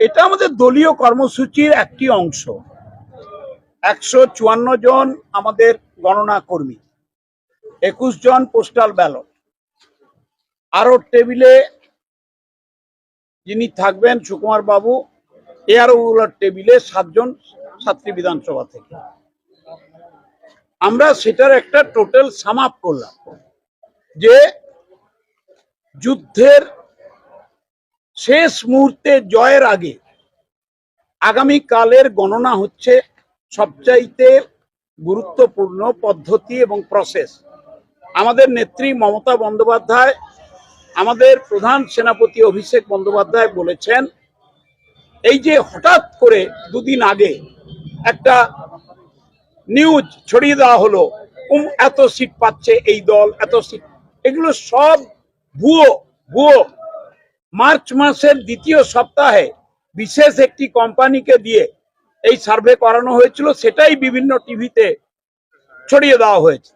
এটা আমাদের দলীয় কর্মসূচির একটি অংশ। একশো চুয়ান্ন জন আমাদের গণনা কর্মী, একুশ জন পোস্টাল ব্যালট। আরও টেবিলে যিনি থাকবেন, সুকুমার বাবু এয়ারওগুলার টেবিলে সাতজন ছাত্রী বিধানসভা থেকে। আমরা সেটার একটা টোটাল সাম আপ করলাম যে যুদ্ধের শেষ মুহূর্তে জয়ের আগে আগামী কালের গণনা হচ্ছে সবচাইতে গুরুত্বপূর্ণ পদ্ধতি এবং প্রসেস আমাদের নেত্রী মমতা বন্দ্যোপাধ্যায়, আমাদের প্রধান সেনাপতি অভিষেক বন্দ্যোপাধ্যায় বলেছেন, এই যে হঠাৎ করে দুদিন আগে একটা নিউজ ছড়িয়ে দেওয়া হলো, উম, এত সিট পাচ্ছে এই দল, এত সিট এগুলো সব ভুয়ো ভুয়ো। মার্চ মাসের দ্বিতীয় সপ্তাহে বিশেষ একটি কোম্পানিকে দিয়ে এই সার্ভে করানো হয়েছিল। সেটাই বিভিন্ন টিভিতে ছড়িয়ে দেওয়া হয়েছে।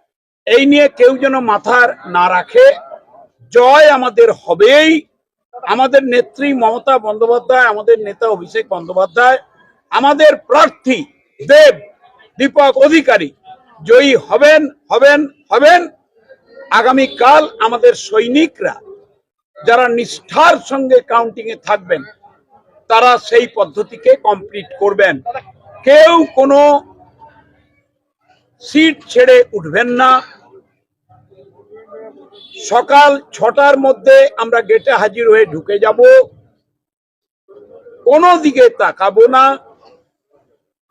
এই নিয়ে কেউ যেন মাথার না রাখে, জয় আমাদের হবেই। আমাদের নেত্রী মমতা বন্দ্যোপাধ্যায়, আমাদের নেতা অভিষেক বন্দ্যোপাধ্যায়, আমাদের প্রার্থী দেব, দীপক অধিকারী জয়ী হবেন হবেন হবেন। আগামীকাল আমাদের সৈনিকরা যারা নিষ্ঠার সঙ্গে কাউন্টিং এ থাকবেন, তারা সেই পদ্ধতিকে কমপ্লিট করবেন। কেউ কোনো সিট ছেড়ে উঠবেন না। সকাল ছটার মধ্যে আমরা গেটে হাজির হয়ে ঢুকে যাব। কোনো দিকে তাকাবো না।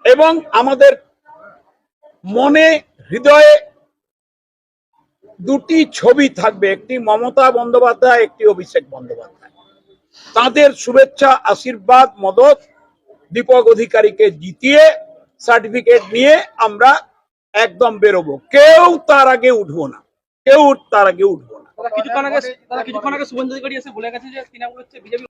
এবং আমাদের মনে, হৃদয়ে দুটি ছবি থাকবে, একটি মমতা বন্দ্যোপাধ্যায়, একটি অভিষেক বন্দ্যোপাধ্যায়। তাদের শুভেচ্ছা, আশীর্বাদ, মদত, দীপক অধিকারীকে জিতিয়ে, সার্টিফিকেট নিয়ে আমরা একদম বেরোবো। কেউ তার আগে উঠবো না। কেউ তার আগে উঠবো না। কিছুক্ষণ আগে কিছুক্ষণ আগে শুভেন্দু অধিকারী এসে বলে গেছে যে বিজেপি